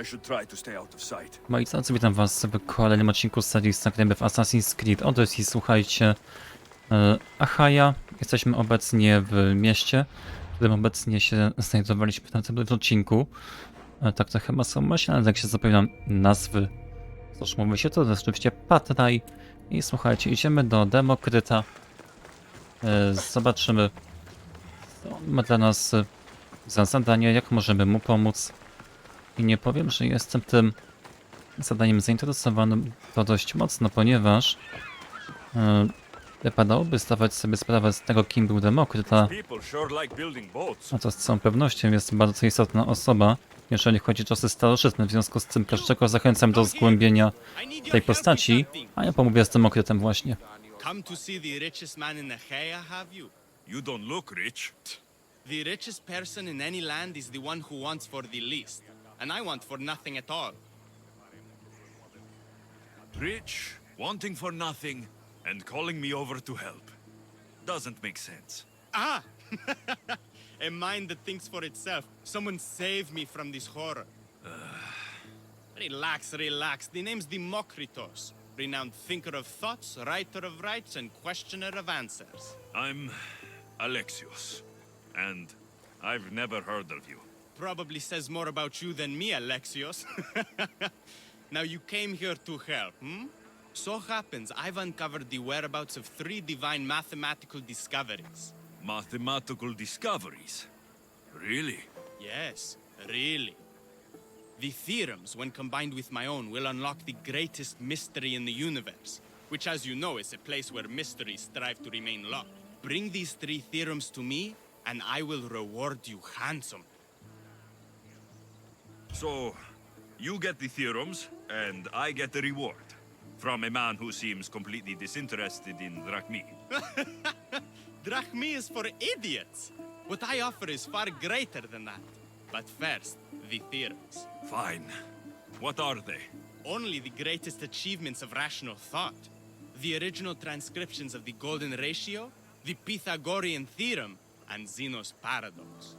I of sight. Moi drodzy, witam was w kolejnym odcinku serii Zagramy w Assassin's Creed Odyssey. Słuchajcie, e, Achaja, jesteśmy obecnie w mieście, w którym obecnie się znajdowaliśmy na tym odcinku. E, Tak to chyba są myślane, jak się zapominam nazwy. Cóż, mówi się to, jest oczywiście Patraj. I słuchajcie, idziemy do Demokryta. E, Zobaczymy, co ma dla nas za zadanie, jak możemy mu pomóc. I nie powiem, że jestem tym zadaniem zainteresowanym to dość mocno, ponieważ e, wypadałoby zdawać sobie sprawę z tego, kim był Demokryta, a to z całą pewnością jest bardzo istotna osoba, jeżeli chodzi o czasy starożytne. W związku z tym każdego zachęcam do zgłębienia tej postaci, a ja pomówię z Demokrytem właśnie. Come to see the richest man in Achaia, have you? You don't look rich. The richest person in any land is the one who wants for the least. And I want for nothing at all. Rich, wanting for nothing, and calling me over to help. Doesn't make sense. Ah! A mind that thinks for itself. Someone save me from this horror. relax, relax. The name's Demokritos. Renowned thinker of thoughts, writer of rights, and questioner of answers. I'm Alexios, and I've never heard of you. Probably says more about you than me, Alexios. now you came here to help, hmm? So happens I've uncovered the whereabouts of three divine mathematical discoveries. Mathematical discoveries. Really? Yes, really. The theorems, when combined with my own, will unlock the greatest mystery in the universe, which, as you know, is a place where mysteries strive to remain locked. Bring these three theorems to me, and I will reward you handsomely. So, you get the theorems, and I get the reward. From a man who seems completely disinterested in Drachmi. Drachmi is for idiots. What I offer is far greater than that. But first, the theorems. Fine. What are they? Only the greatest achievements of rational thought. The original transcriptions of the Golden Ratio, the Pythagorean Theorem, and Zeno's Paradox.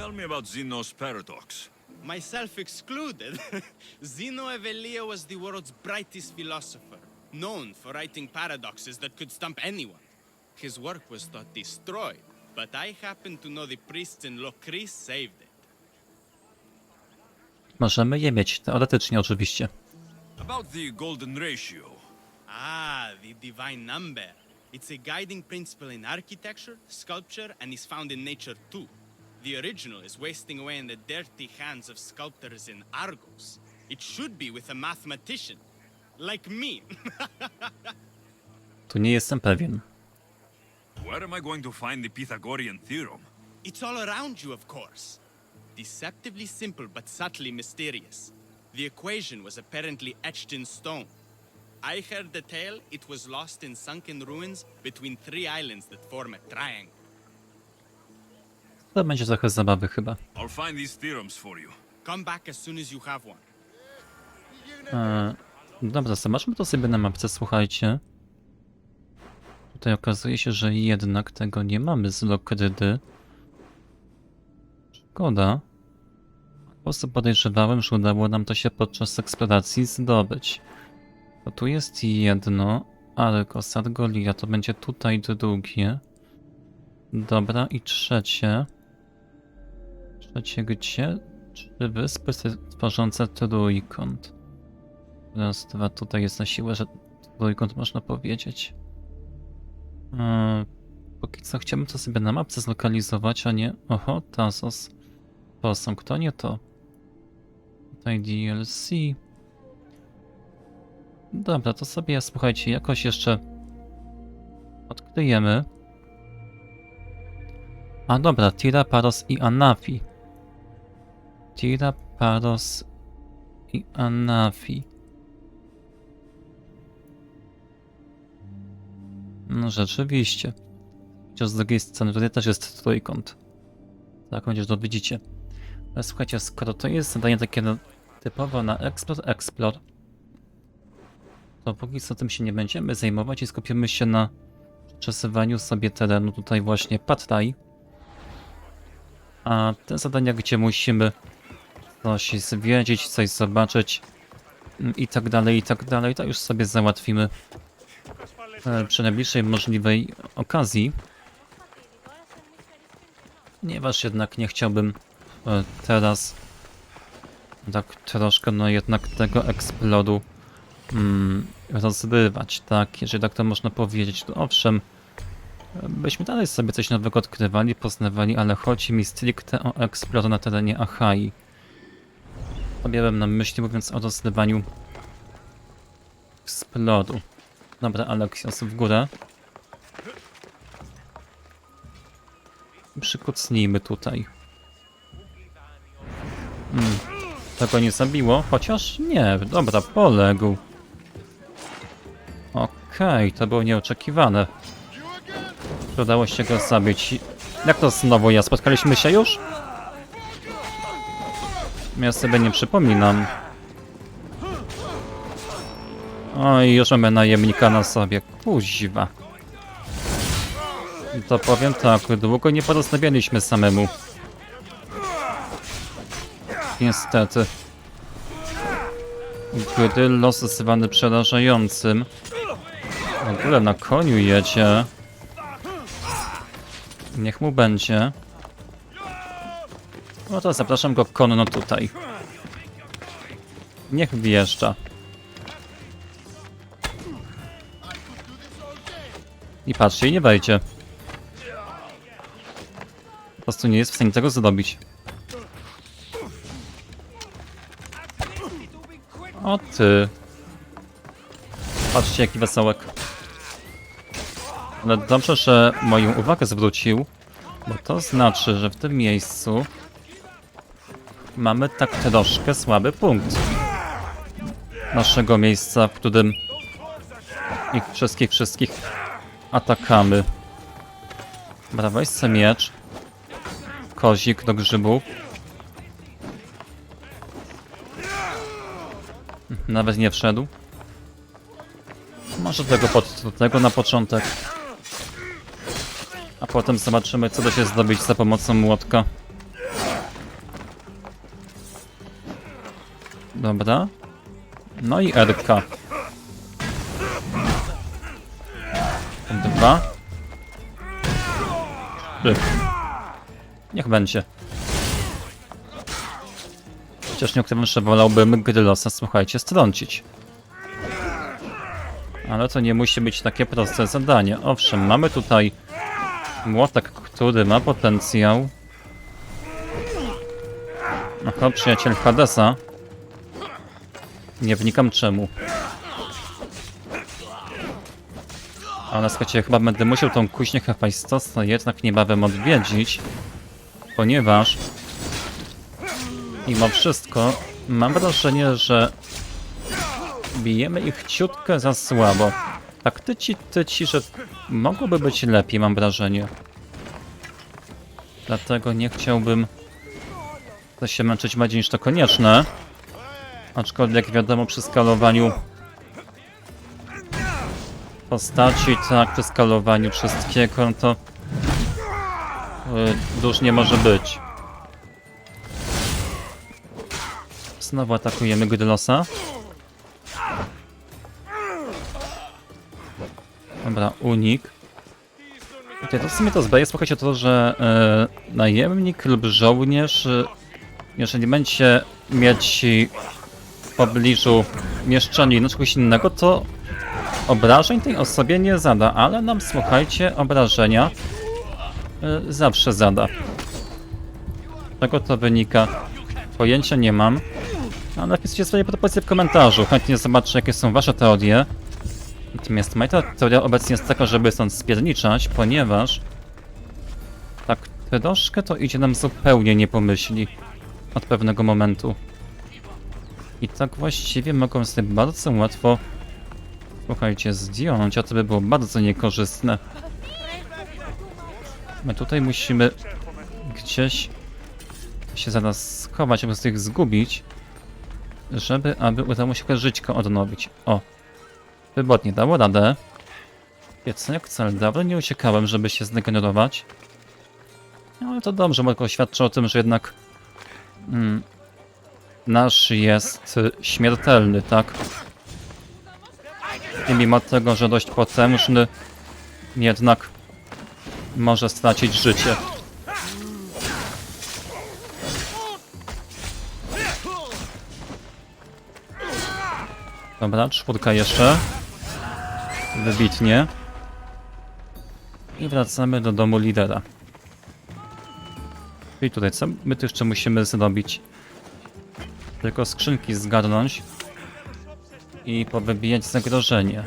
Tell me about Zeno's paradox. Myself excluded, Zeno of Elea was the world's brightest philosopher, known for writing paradoxes that could stump anyone. His work was thought destroyed, but I happen to know the priests in Locris saved it. Możemy je mieć, teoretycznie oczywiście. About the golden ratio. Ah, the divine number. It's a guiding principle in architecture, sculpture, and is found in nature too. The original is wasting away in the dirty hands of sculptors in Argos. It should be with a mathematician. Like me. Tu nie jestem pewien. Where am I going to find the Pythagorean theorem? it's all around you, of course. Deceptively simple but subtly mysterious. The equation was apparently etched in stone. I heard the tale it was lost in sunken ruins between three islands that form a triangle. To będzie trochę zabawy chyba. I'll find these theorems for you. Come back as soon as you have one. E, dobra, zobaczmy to sobie na mapce, słuchajcie. Tutaj okazuje się, że jednak tego nie mamy z Lokrydy. Szkoda. Po prostu podejrzewałem, że udało nam to się podczas eksploracji zdobyć. Bo tu jest jedno, ale Kosat Golia to będzie tutaj drugie. Dobra, i trzecie. Trzecie gdzie? Trzy wyspy tworzące trójkąt. Raz, dwa, tutaj jest na siłę, że trójkąt można powiedzieć. Eee, póki co chciałbym to sobie na mapce zlokalizować, a nie... Oho, Tazos. Posąg, to nie to. Tutaj DLC. Dobra, to sobie, słuchajcie, jakoś jeszcze odkryjemy. A dobra, Tira, Paros i Anafi. Tira, Paros i Anafi. No rzeczywiście. Chociaż z drugiej strony tutaj też jest trójkąt. Tak, chociaż to widzicie. Ale słuchajcie, skoro to jest zadanie takie no, typowo na Explore Explore, to póki co tym się nie będziemy zajmować i skupimy się na przesywaniu sobie terenu tutaj właśnie Patraj. A te zadania, gdzie musimy coś zwiedzić, coś zobaczyć mm, i tak dalej, i tak dalej, to już sobie załatwimy e, przy najbliższej możliwej okazji. Ponieważ jednak nie chciałbym e, teraz tak troszkę no jednak tego eksplodu mm, rozbywać, tak? Jeżeli tak to można powiedzieć, to owszem, byśmy dalej sobie coś nowego odkrywali, poznawali, ale chodzi mi stricte o eksplod na terenie Achai. Miałem na myśli mówiąc o rozlewaniu eksplodu. Dobra, Alexios w górę. Przykucnijmy tutaj. Hmm. To go nie zabiło? Chociaż nie, dobra, poległ. Okej, to było nieoczekiwane. Udało się go zabić. Jak to znowu ja? Spotkaliśmy się już? Ja sobie nie przypominam. Oj, już mamy najemnika na sobie. Kuźwa. To powiem tak, długo nie porozmawialiśmy samemu. Niestety. Gdy los zwany przerażającym. W ogóle na koniu jedzie. Niech mu będzie. No to zapraszam go konno tutaj. Niech wjeżdża. I patrzcie, nie wejdzie. Po prostu nie jest w stanie tego zrobić. O ty. Patrzcie jaki wesołek. Ale dobrze, że moją uwagę zwrócił, bo to znaczy, że w tym miejscu mamy tak troszkę słaby punkt naszego miejsca, w którym ich wszystkich, wszystkich atakamy. Weź sobie miecz. Kozik do grzybów. Nawet nie wszedł. Może tego pod do tego na początek. A potem zobaczymy, co da się zdobyć za pomocą młotka. Dobra. No i Erka. Dwa. Trzy. Niech będzie. Chociaż nie ukrywam, że wolałbym Grylosa, słuchajcie, strącić. Ale to nie musi być takie proste zadanie. Owszem, mamy tutaj młotek, który ma potencjał. Aha, przyjaciel Hadesa. Nie wnikam czemu. Ale słuchajcie, chyba będę musiał tą kuźnię Hefajstosa jednak niebawem odwiedzić, ponieważ mimo wszystko mam wrażenie, że bijemy ich ciutkę za słabo. Tak tyci, tyci, że mogłoby być lepiej, mam wrażenie. Dlatego nie chciałbym się męczyć bardziej niż to konieczne. Aczkolwiek wiadomo przy skalowaniu postaci, tak, przy skalowaniu wszystkiego, no to yy, duż nie może być. Znowu atakujemy Grylosa. Dobra, unik. Okay, to w sumie to zdaje słuchajcie to, że e, najemnik lub żołnierz, e, jeżeli będzie mieć w pobliżu mieszczanie czegoś innego, to obrażeń tej osobie nie zada, ale nam, słuchajcie, obrażenia e, zawsze zada. Czego to wynika? Pojęcia nie mam. Ale napiszcie swoje propozycje w komentarzu. Chętnie zobaczę, jakie są wasze teorie. Natomiast moja teoria obecnie jest taka, żeby stąd spierniczać, ponieważ tak troszkę to idzie nam zupełnie nie pomyśli od pewnego momentu. I tak właściwie mogą sobie bardzo łatwo słuchajcie, zdjąć, a to by było bardzo niekorzystne. My tutaj musimy gdzieś się zaraz schować, aby ich zgubić, żeby aby udało się żyćko odnowić. O, Wybodnie dało radę. Jak cel, dawno nie uciekałem, żeby się zdegenerować. No ale to dobrze, bo świadczy o tym, że jednak mm, nasz jest śmiertelny, tak? I mimo tego, że dość potężny, jednak może stracić życie. Dobra, czwórka jeszcze. Wybitnie. I wracamy do domu lidera. I tutaj co my tu jeszcze musimy zrobić? Tylko skrzynki zgarnąć i powybijać zagrożenie.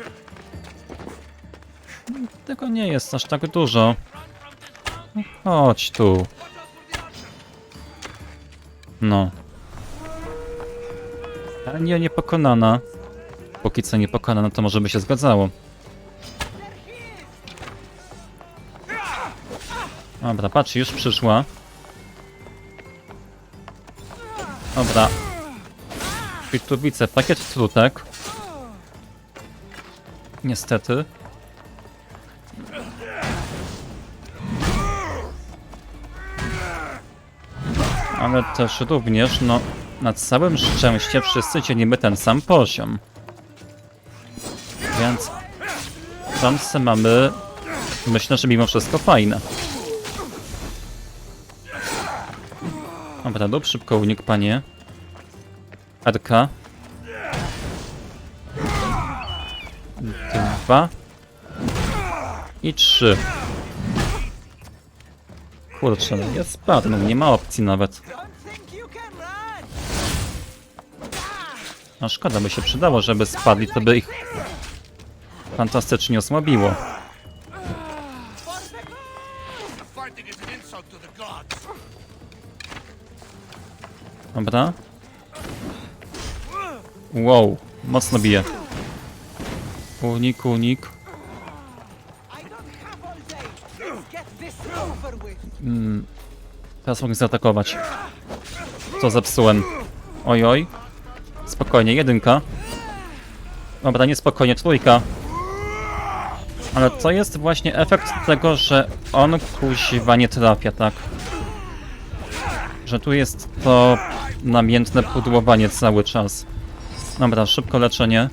Tego nie jest aż tak dużo. No, Chodź tu. No. Ale nie, niepokonana. Póki co niepokonana, to może by się zgadzało. Dobra, patrz, już przyszła. Dobra. I tu widzę pakiet trutek. Niestety. Ale też również, no, na całym szczęście wszyscy dzielimy ten sam poziom. Więc szanse mamy, myślę, że mimo wszystko fajne. Dobra, lub szybko unik, panie. RK. Dwa. I trzy. Kurczę, no jest spadł, no nie ma opcji nawet. No szkoda, by się przydało, żeby spadli, to by ich fantastycznie osłabiło. Dobra. Wow, mocno bije. Unik, unik. With. Teraz mogę zaatakować. Co zepsułem? Oj, oj. Spokojnie, jedynka. Dobra, niespokojnie, trójka. Ale to jest właśnie efekt tego, że on kuźwa nie trafia, tak? Że tu jest to namiętne pudłowanie cały czas. Dobra, szybko leczenie.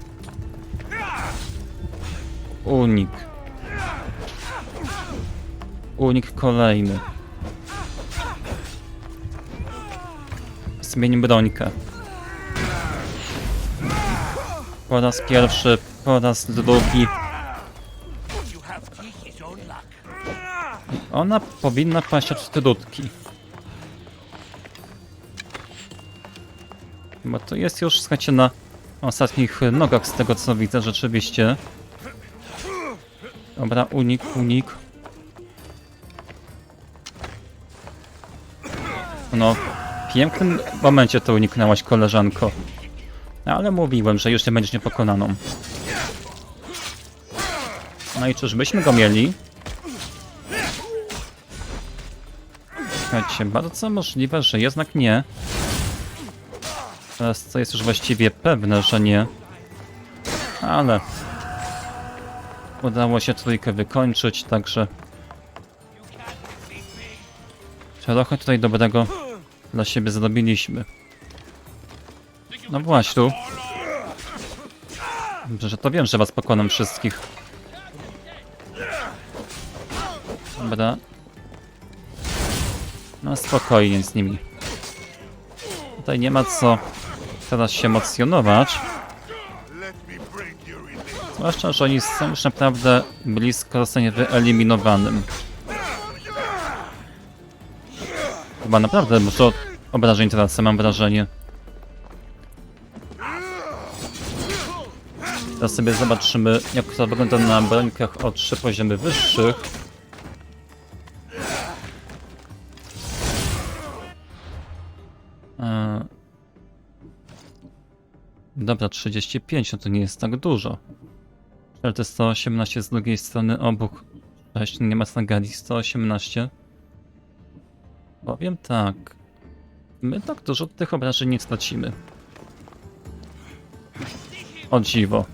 Unik. Unik kolejny. Zmień brońkę. Po raz pierwszy, po raz drugi. Ona powinna paść od trudki. Bo to jest już, słuchajcie, na ostatnich nogach z tego co widzę rzeczywiście. Dobra, unik, unik. No, w pięknym momencie to uniknęłaś, koleżanko. Ale mówiłem, że już nie będziesz niepokonaną. No i czyżbyśmy go mieli? Słuchajcie, bardzo możliwe, że jednak nie. Teraz to jest już właściwie pewne, że nie. Ale... Udało się trójkę wykończyć, także... Trochę tutaj dobrego dla siebie zrobiliśmy. No właśnie tu. Dobrze, że to wiem, że was pokonam wszystkich. Dobra. No spokojnie z nimi. Tutaj nie ma co teraz się emocjonować. Zwłaszcza, że oni są już naprawdę blisko zostanie wyeliminowanym. Chyba naprawdę dużo obrażeń tracę, mam wrażenie. Teraz sobie zobaczymy, jak to wygląda na brońkach o trzy poziomy wyższych. Eee, Dobra, 35, no to nie jest tak dużo. Ale to jest 118 z drugiej strony obok. 6, nie ma snagali, 118. Powiem tak. My tak dużo tych obrażeń nie stracimy. O dziwo.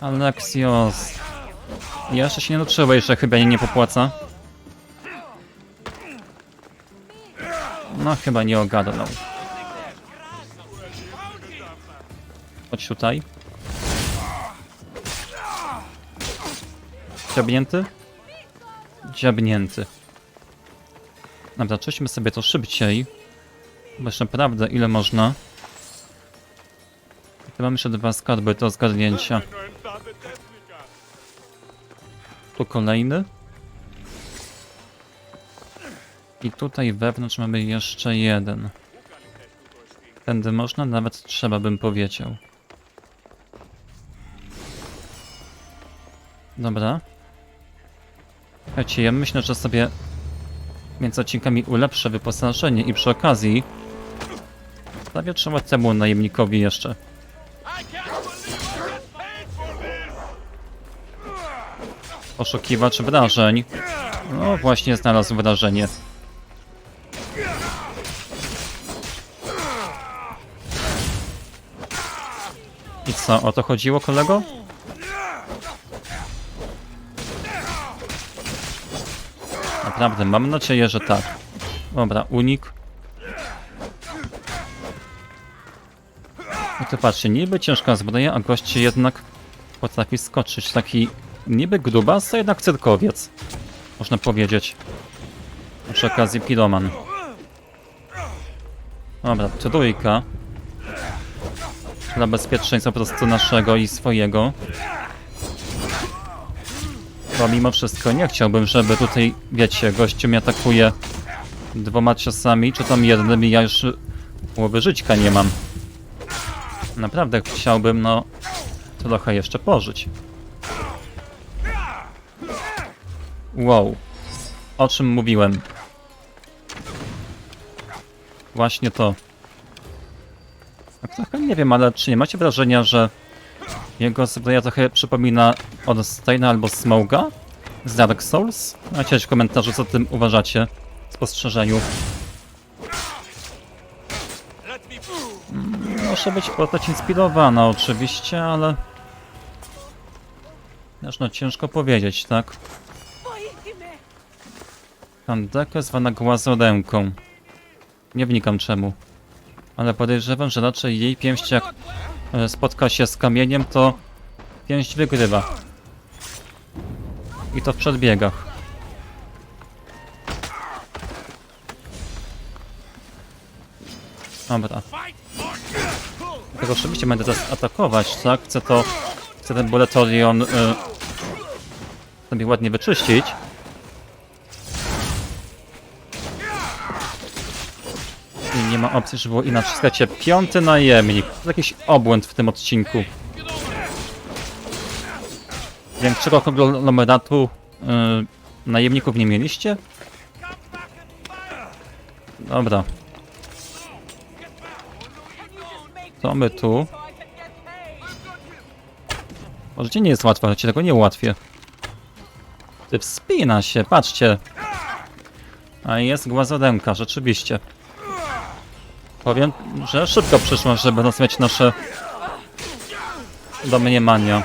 Alexios. Jeszcze się nie nauczyłeś, że chyba nie popłaca. No chyba nie ogarnął. Chodź tutaj. Dziabnięty? Dziabnięty. Dobra, przejdźmy sobie to szybciej. Bo jeszcze naprawdę ile można. Tu mamy jeszcze dwa skarby do zgadnięcia. Tu kolejny. I tutaj wewnątrz mamy jeszcze jeden. Tędy można, nawet trzeba bym powiedział. Dobra. Słuchajcie, ja myślę, że sobie między odcinkami ulepszę wyposażenie i przy okazji Stawię trzeba temu najemnikowi jeszcze. Poszukiwacz wrażeń. No właśnie znalazł wrażenie. Co, o to chodziło kolego? Naprawdę, mam nadzieję, że tak. Dobra, unik. No to patrzcie, niby ciężka zbroja, a goście jednak potrafi skoczyć. Taki niby grubas, a jednak cyrkowiec. Można powiedzieć. Przy okazji piroman. Dobra, trójka. Dla bezpieczeństwa po prostu naszego i swojego. Bo mimo wszystko nie chciałbym, żeby tutaj, wiecie, gościu mnie atakuje dwoma ciosami, czy tam jednym i ja już połowy żyćka nie mam. Naprawdę chciałbym, no, trochę jeszcze pożyć. Wow. O czym mówiłem? Właśnie to. Tak trochę nie wiem, ale czy nie macie wrażenia, że jego zbroja trochę przypomina od Steina albo Smoga z Dark Souls? Macie w komentarzu, co o tym uważacie. Spostrzeżeniu. Może być postać inspirowana oczywiście, ale... Aż no ciężko powiedzieć, tak? Kandekę zwana głazoręką. Nie wnikam czemu. Ale podejrzewam, że raczej jej pięść jak e, spotka się z kamieniem, to pięść wygrywa. I to w przedbiegach. Dobra. Tego oczywiście będę teraz atakować, tak? Chcę to... Chcę ten Boletorion y, sobie ładnie wyczyścić. Nie ma opcji, żeby było inaczej. Słuchajcie, piąty najemnik. To jakiś obłęd w tym odcinku. Większego konglomeratu y, najemników nie mieliście? Dobra. Co my tu? Może ci nie jest łatwo, ale ci tego nie ułatwię. Ty wspina się, patrzcie. A jest głazodemka, rzeczywiście. Powiem, że szybko przyszło, żeby rozwiać nasze domniemania.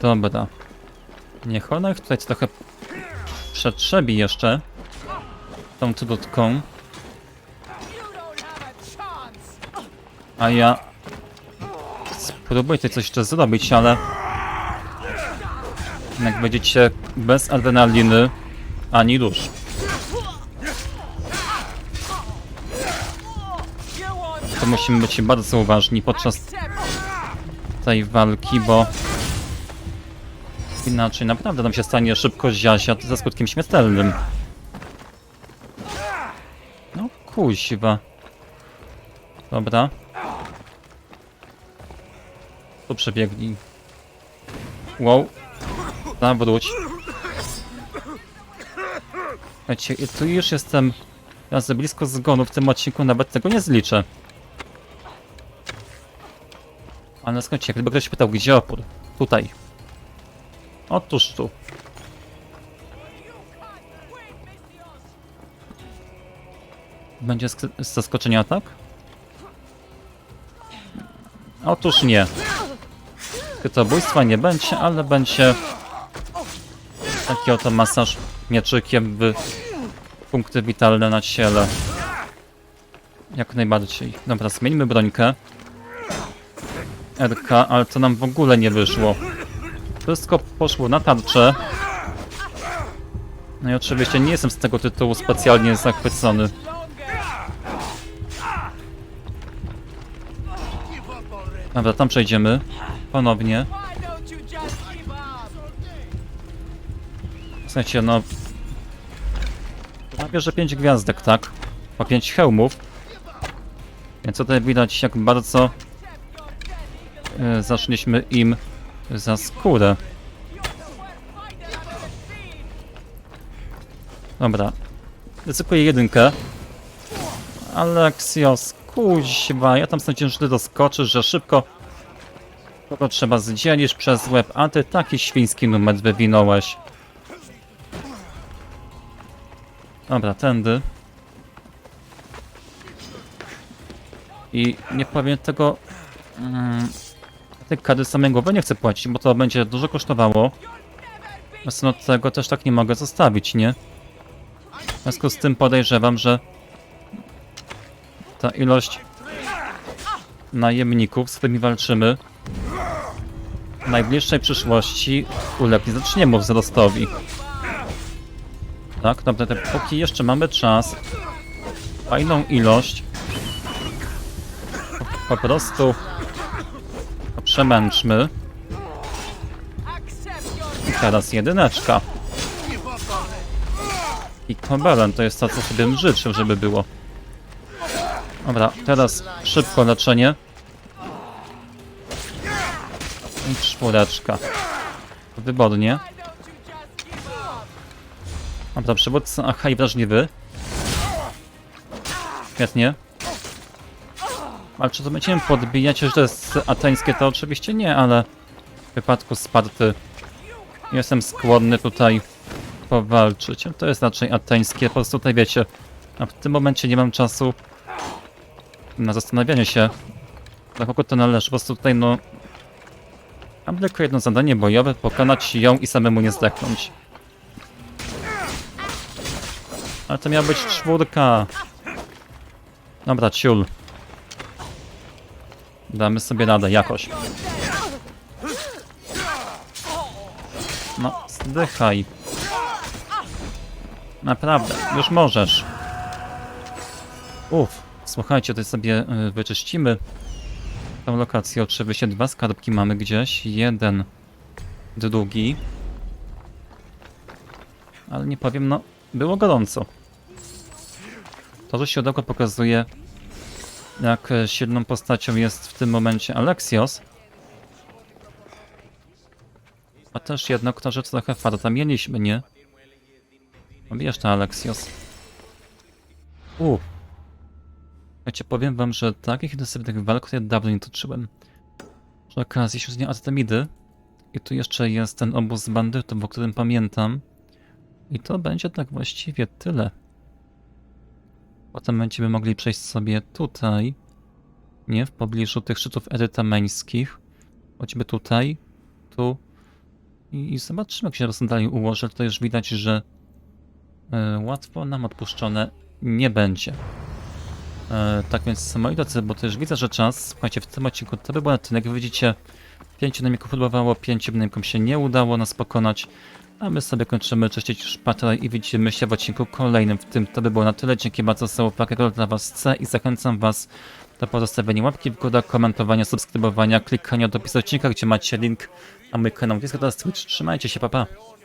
Dobra. Niech ona tutaj trochę przetrzebi jeszcze tą trudką. A ja spróbuję tutaj coś jeszcze zrobić, ale jak będziecie bez adrenaliny ani dusz. To musimy być bardzo uważni podczas tej walki, bo inaczej naprawdę nam się stanie szybko ziasia ze skutkiem śmiertelnym. No kuźwa. Dobra. Tu przebiegnij. Wow. Zawróć. Słuchajcie, tu już jestem ja za blisko zgonu w tym odcinku, nawet tego nie zliczę. Ale słuchajcie, gdyby ktoś pytał, gdzie opór? Tutaj. Otóż tu. Będzie z zaskoczenia atak? Otóż nie. Krytobójstwa nie będzie, ale będzie Taki oto masaż mieczykiem w punkty witalne na ciele. Jak najbardziej. Dobra, zmieńmy brońkę. RK, ale to nam w ogóle nie wyszło. Wszystko poszło na tarczę. No i oczywiście nie jestem z tego tytułu specjalnie zachwycony. Dobra, tam przejdziemy. Ponownie. Up? Słuchajcie, no... Że 5 gwiazdek, tak? Po 5 hełmów. Więc tutaj widać, jak bardzo e, zaszliśmy im za skórę. Dobra. Ryzykuję jedynkę. Alexios, kuźwa, ja tam sądziłem, że ty doskoczysz, że szybko kogo trzeba zdzielisz przez łeb, a ty taki świński numer wywinąłeś. Dobra, tędy. I nie powiem tego... Mm, tej kary samej głowy nie chcę płacić, bo to będzie dużo kosztowało. Zresztą tego też tak nie mogę zostawić, nie? W związku z tym podejrzewam, że ta ilość najemników, z którymi walczymy, w najbliższej przyszłości ulegnie zaczniemu wzrostowi. Tak, dobra, te, jeszcze mamy czas, fajną ilość, po, po prostu przemęczmy. I teraz jedyneczka. I kobelen to jest to, co sobie życzył, żeby było. Dobra, teraz szybko leczenie. I czwóreczka. Wybornie. Up? Dobra, przywódca, aha i wrażliwy. Świetnie. Ale czy to będziemy podbijać, że to jest ateńskie? To oczywiście nie, ale w wypadku Sparty jestem skłonny tutaj powalczyć. To jest raczej ateńskie, po prostu tutaj wiecie, a w tym momencie nie mam czasu na zastanawianie się, dla kogo to należy. Po prostu tutaj no... Mam tylko jedno zadanie bojowe, pokonać ją i samemu nie zdechnąć. Ale to miała być czwórka. Dobra, ciul. Damy sobie radę, jakoś. No, zdychaj. Naprawdę, już możesz. Uff, słuchajcie, to sobie y, wyczyścimy tą lokację. Oczywiście dwa skarbki mamy gdzieś. Jeden, drugi. Ale nie powiem, no, było gorąco. To, że siodełko pokazuje, jak e, silną postacią jest w tym momencie Alexios. A też jednak to, że trochę farta mieliśmy, nie? Wiesz to Alexios. Uff. Wiecie, powiem wam, że takich intensywnych walk ja dawno nie toczyłem. Przy okazji siódmej Artemidy. I tu jeszcze jest ten obóz bandytów, o którym pamiętam. I to będzie tak właściwie tyle. Potem będziemy mogli przejść sobie tutaj. Nie, w pobliżu tych szczytów erytameńskich. Choćby tutaj, tu. I, i zobaczymy, jak się dalej ułoży. To już widać, że e, łatwo nam odpuszczone nie będzie. E, tak więc, moi drodzy, bo też widzę, że czas. Słuchajcie, w tym odcinku to by było na tyle. Jak widzicie, pięciu dynamików próbowało, pięciu dynamikom się nie udało nas pokonać. A my sobie kończymy czyścić szpatel i widzimy się w odcinku kolejnym. W tym to by było na tyle. Dzięki bardzo za uwagę. Dla Was C i zachęcam Was do pozostawienia łapki w górę, komentowania, subskrybowania, klikania do odcinka, gdzie macie link na mój kanał Discord oraz Twitch. Trzymajcie się, papa. Pa.